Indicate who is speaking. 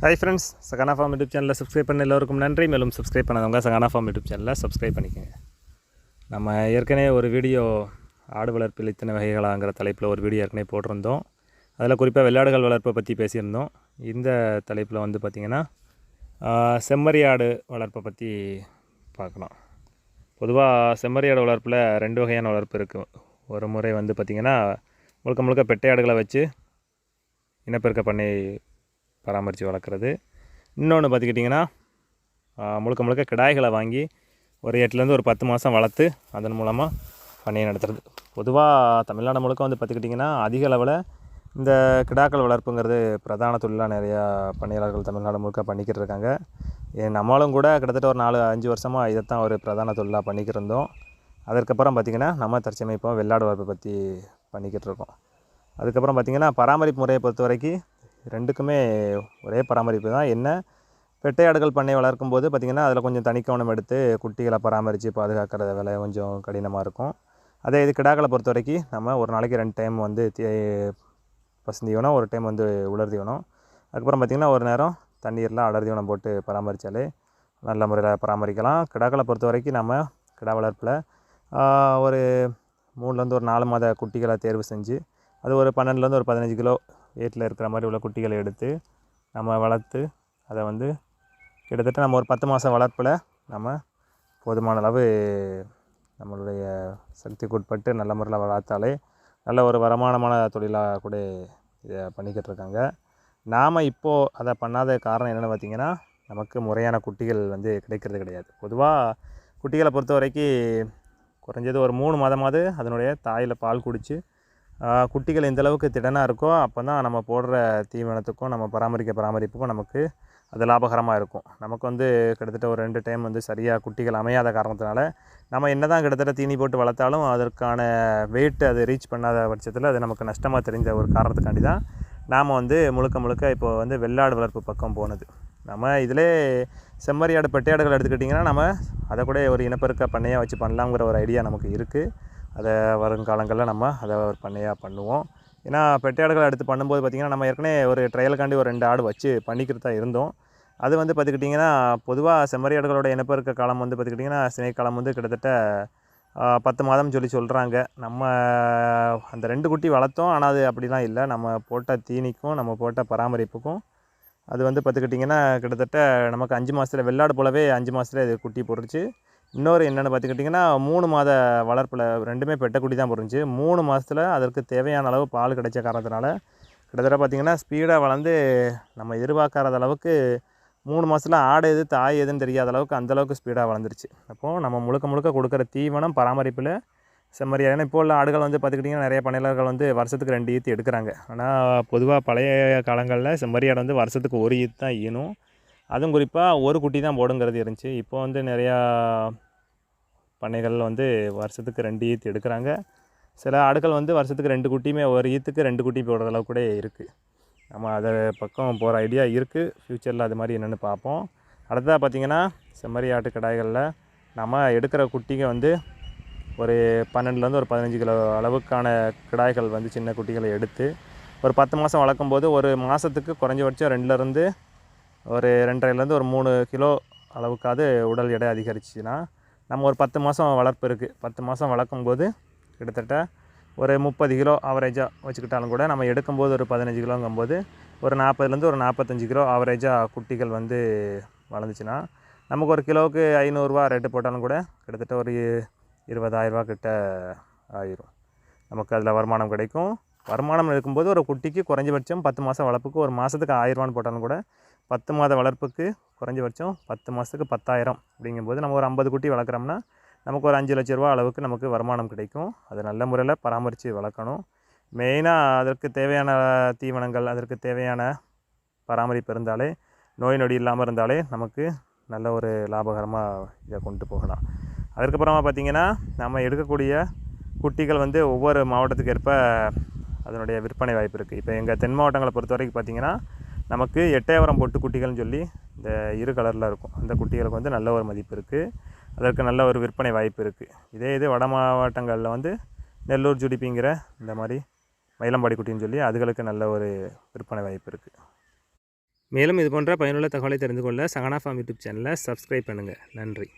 Speaker 1: Hi friends Sahana farm YouTube சேனலில் subscribe பண்ண எல்லோருக்கும் நன்றி. மேலும் சப்ஸ்கிரைப் பண்ணாதவங்க சகானா ஃபார்ம் யூடியூப் சேனலில் சப்ஸ்கிரைப் பண்ணிக்கோங்க. நம்ம ஏற்கனவே ஒரு வீடியோ ஆடு வளர்ப்பில் இத்தனை வகைகளாங்கிற தலைப்பில் ஒரு வீடியோ ஏற்கனவே போட்டிருந்தோம். அதில் குறிப்பாக வெள்ளாடுகள் வளர்ப்பை பற்றி பேசியிருந்தோம். இந்த தலைப்பில் வந்து பார்த்திங்கன்னா செம்மறி ஆடு வளர்ப்பை பற்றி பார்க்கலாம் பொதுவாக செம்மறி ஆடு வளர்ப்பில் ரெண்டு வகையான வளர்ப்பு இருக்குது ஒரு முறை வந்து பார்த்திங்கன்னா முழுக்க முழுக்க பெட்டை ஆடுகளை வச்சு இனப்பெருக்க பண்ணி பராமரித்து வளர்க்குறது. இன்னொன்று பார்த்துக்கிட்டிங்கன்னா முழுக்க முழுக்க கிடாய்களை வாங்கி ஒரு எட்டுலேருந்து ஒரு பத்து மாதம் வளர்த்து அதன் மூலமாக பண்ணையை நடத்துறது. பொதுவாக தமிழ்நாடு முழுக்க வந்து பார்த்துக்கிட்டிங்கன்னா அதிக அளவில் இந்த கிடாக்கள் வளர்ப்புங்கிறது பிரதான தொழிலாக நிறையா பணியாளர்கள் தமிழ்நாடு முழுக்க பண்ணிக்கிட்டு இருக்காங்க. ஏன் நம்மளும் கூட கிட்டத்தட்ட ஒரு நாலு அஞ்சு வருஷமாக இதைத்தான் ஒரு பிரதான தொழிலாக பண்ணிக்கிட்டு இருந்தோம். அதற்கப்புறம் பார்த்திங்கன்னா நம்ம தற்சமயம் இப்போ வெள்ளாடு வளர்ப்பை பற்றி பண்ணிக்கிட்டு இருக்கோம். அதுக்கப்புறம் பார்த்திங்கன்னா பராமரிப்பு முறையை பொறுத்த வரைக்கும் ரெண்டுக்குமே ஒரே பராமரிப்பு தான். என்ன? பெட்டையாடுகள் பண்ணை வளர்க்கும் போது பார்த்திங்கன்னா அதில் கொஞ்சம் தனிக்கவனம் எடுத்து குட்டிகளை பராமரித்து பாதுகாக்கிற வேலை கொஞ்சம் கடினமாக இருக்கும். அதே இது கிடாக்களை பொறுத்த வரைக்கும் நம்ம ஒரு நாளைக்கு ரெண்டு டைம் வந்து தீ- பசுந்தீவனம் ஒரு டைம் வந்து உலர் தீவனம் அதுக்கப்புறம் பார்த்திங்கன்னா ஒரு நேரம் தண்ணீரில் அடர் தீவனம் போட்டு பராமரித்தாலே நல்ல முறையில் பராமரிக்கலாம். கிடாக்களை பொறுத்த வரைக்கும் நம்ம கிடா வளர்ப்பில் ஒரு மூணுலேருந்து ஒரு நாலு மாத குட்டிகளை தேர்வு செஞ்சு அது ஒரு பன்னெண்டுலேருந்து ஒரு பதினஞ்சு கிலோ வீட்டில் இருக்கிற மாதிரி உள்ள குட்டிகளை எடுத்து நம்ம வளர்த்து அதை வந்து கிட்டத்தட்ட நம்ம ஒரு பத்து மாதம் வளர்ப்பில் நம்ம போதுமான அளவு நம்மளுடைய சக்திக்கு உட்பட்டு நல்ல முறையில் வளர்த்தாலே நல்ல ஒரு வருமானமான தொழிலாக கூட இதை பண்ணிக்கிட்டு இருக்காங்க. நாம் இப்போது அதை பண்ணாத காரணம் என்னென்னு பார்த்தீங்கன்னா நமக்கு முறையான குட்டிகள் வந்து கிடைக்கிறது கிடையாது. பொதுவாக குட்டிகளை பொறுத்த வரைக்கும் குறைஞ்சது ஒரு மூணு மாதமாவது அதனுடைய தாயில் பால் குடித்து குட்டிகள் எந்தளவுக்கு திடனாக இருக்கோ அப்போ தான் நம்ம போடுற தீவனத்துக்கும் நம்ம பராமரிக்க பராமரிப்புக்கும் நமக்கு அது லாபகரமாக இருக்கும். நமக்கு வந்து கிட்டத்தட்ட ஒரு ரெண்டு டைம் வந்து சரியாக குட்டிகள் அமையாத காரணத்தினால நம்ம என்ன தான் கிட்டத்தட்ட தீனி போட்டு வளர்த்தாலும் அதற்கான வெயிட் அது ரீச் பண்ணாத பட்சத்தில் அது நமக்கு நஷ்டமாக தெரிஞ்ச ஒரு காரணத்துக்காண்டி தான் நாம் வந்து முழுக்க முழுக்க இப்போ வந்து வெள்ளாடு வளர்ப்பு பக்கம் போனது. நம்ம இதிலே செம்மறியாடு பெட்டையாடுகள் எடுத்துக்கிட்டிங்கன்னா நம்ம அதை கூட ஒரு இனப்பெருக்க பண்ணையாக வச்சு பண்ணலாங்கிற ஒரு ஐடியா நமக்கு இருக்குது அதை வருங்காலங்களில் நம்ம அதை ஒரு பண்ணையாக பண்ணுவோம். ஏன்னா ஆடுகளை எடுத்து பண்ணும்போது பார்த்திங்கன்னா நம்ம ஏற்கனவே ஒரு ட்ரையலுக்காண்டி ஒரு ரெண்டு ஆடு வச்சு பண்ணிக்கிறதா தான் இருந்தோம். அது வந்து பார்த்துக்கிட்டிங்கன்னா பொதுவாக செம்மறியாடுகளோட இனப்பெருக்க காலம் வந்து பார்த்துக்கிட்டிங்கன்னா சினை காலம் வந்து கிட்டத்தட்ட பத்து மாதம் சொல்லி சொல்கிறாங்க நம்ம அந்த ரெண்டு குட்டி வளர்த்தோம். ஆனால் அது அப்படிலாம் இல்லை. நம்ம போட்ட தீனிக்கும் நம்ம போட்ட பராமரிப்புக்கும் அது வந்து பார்த்துக்கிட்டிங்கன்னா கிட்டத்தட்ட நமக்கு அஞ்சு மாதத்தில் வெள்ளாடு போலவே அஞ்சு மாதத்துல இது குட்டி போட்டுருச்சு. இன்னொரு என்னென்னு பார்த்துக்கிட்டிங்கன்னா மூணு மாத வளர்ப்பில் ரெண்டுமே பெட்ட குட்டி தான் போட்டுருந்துச்சு மூணு மாதத்தில் அதற்கு தேவையான அளவு பால் கிடைச்ச காரணத்தினால கிட்டத்தட்ட பார்த்திங்கன்னா ஸ்பீடாக வளர்ந்து நம்ம எதிர்பார்க்காத அளவுக்கு மூணு மாதத்தில் ஆடு எது தாய் எதுன்னு தெரியாத அளவுக்கு அந்தளவுக்கு ஸ்பீடாக வளர்ந்துருச்சு. அப்போது நம்ம முழுக்க முழுக்க கொடுக்குற தீவனம் பராமரிப்பில் செம்மறியா ஏன்னா இப்போ உள்ள ஆடுகள் வந்து பார்த்துக்கிட்டிங்கன்னா நிறைய பண்ணையாளர்கள் வந்து வருஷத்துக்கு ரெண்டு ஈத்து எடுக்கிறாங்க. ஆனால் பொதுவாக பழைய காலங்களில் செம்மறியாடு வந்து வருஷத்துக்கு ஒரு ஈத்து தான் ஈனும். அதுவும் குறிப்பாக ஒரு குட்டி தான் போடுங்கிறது இருந்துச்சு. இப்போ வந்து நிறையா பண்ணைகள் வந்து வருஷத்துக்கு ரெண்டு ஈத்து எடுக்கிறாங்க. சில ஆடுகள் வந்து வருஷத்துக்கு ரெண்டு குட்டியுமே ஒரு ஈத்துக்கு ரெண்டு குட்டி போடுற அளவு கூட இருக்குது நம்ம அதை பக்கம் போகிற ஐடியா இருக்குது ஃப்யூச்சரில் அது மாதிரி என்னென்னு பார்ப்போம். அடுத்ததாக பார்த்திங்கன்னா செம்மறி ஆட்டு கடாய்களில் நம்ம எடுக்கிற குட்டிங்க வந்து ஒரு பன்னெண்டுலேருந்து ஒரு பதினஞ்சு கிலோ அளவுக்கான கிடாய்கள் வந்து சின்ன குட்டிகளை எடுத்து ஒரு பத்து மாதம் வளர்க்கும்போது ஒரு மாதத்துக்கு குறைஞ்சபட்சம் ரெண்டுலேருந்து ஒரு ரெண்டரைலேருந்து ஒரு மூணு கிலோ அளவுக்காவது உடல் எடை அதிகரிச்சுன்னா நம்ம ஒரு பத்து மாதம் வளர்ப்பு இருக்குது பத்து மாதம் வளர்க்கும்போது கிட்டத்தட்ட ஒரு முப்பது கிலோ ஆவரேஜாக வச்சுக்கிட்டாலும் கூட நம்ம எடுக்கும்போது ஒரு பதினஞ்சு கிலோங்கும்போது ஒரு நாற்பதுலேருந்து ஒரு நாற்பத்தஞ்சு கிலோ ஆவரேஜாக குட்டிகள் வந்து வளர்ந்துச்சுன்னா நமக்கு ஒரு கிலோவுக்கு ஐநூறுரூவா ரேட்டு போட்டாலும் கூட கிட்டத்தட்ட ஒரு இருபதாயிரரூவா கிட்ட ஆயிரும். நமக்கு அதில் வருமானம் கிடைக்கும். வருமானம் இருக்கும்போது ஒரு குட்டிக்கு குறைஞ்சபட்சம் பத்து மாதம் வளர்ப்புக்கு ஒரு மாதத்துக்கு ஆயிரரூவான்னு போட்டாலும் கூட பத்து மாத வளர்ப்புக்கு குறைஞ்சபட்சம் பத்து மாதத்துக்கு பத்தாயிரம் அப்படிங்கும்போது நம்ம ஒரு ஐம்பது குட்டி வளர்க்குறோம்னா நமக்கு ஒரு அஞ்சு லட்ச ரூபா அளவுக்கு நமக்கு வருமானம் கிடைக்கும். அது நல்ல முறையில் பராமரித்து வளர்க்கணும். மெயினாக அதற்கு தேவையான தீவனங்கள் அதற்கு தேவையான பராமரிப்பு இருந்தாலே நோய் நொடி இல்லாமல் இருந்தாலே நமக்கு நல்ல ஒரு லாபகரமாக இதை கொண்டு போகலாம். அதுக்கப்புறமா பார்த்திங்கன்னா நம்ம எடுக்கக்கூடிய குட்டிகள் வந்து ஒவ்வொரு மாவட்டத்துக்கு ஏற்ப அதனுடைய விற்பனை வாய்ப்பு இருக்குது இப்போ எங்கள் தென் மாவட்டங்களை பொறுத்த வரைக்கும் பார்த்திங்கன்னா நமக்கு எட்டயபுரம் பொட்டு குட்டிகள்னு சொல்லி இந்த இரு கலரில் இருக்கும். அந்த குட்டிகளுக்கு வந்து நல்ல ஒரு மதிப்பு இருக்குது அதற்கு நல்ல ஒரு விற்பனை வாய்ப்பு இருக்குது இதே இது வட மாவட்டங்களில் வந்து நெல்லூர் ஜுடிப்பிங்கிற இந்த மாதிரி மயிலம்பாடி குட்டின்னு சொல்லி அதுகளுக்கு நல்ல ஒரு விற்பனை வாய்ப்பு இருக்குது மேலும் இது போன்ற பயனுள்ள தகவலை தெரிந்து கொள்ள சகனா ஃபார்ம் யூடியூப் சேனலை சப்ஸ்கிரைப் பண்ணுங்கள் நன்றி.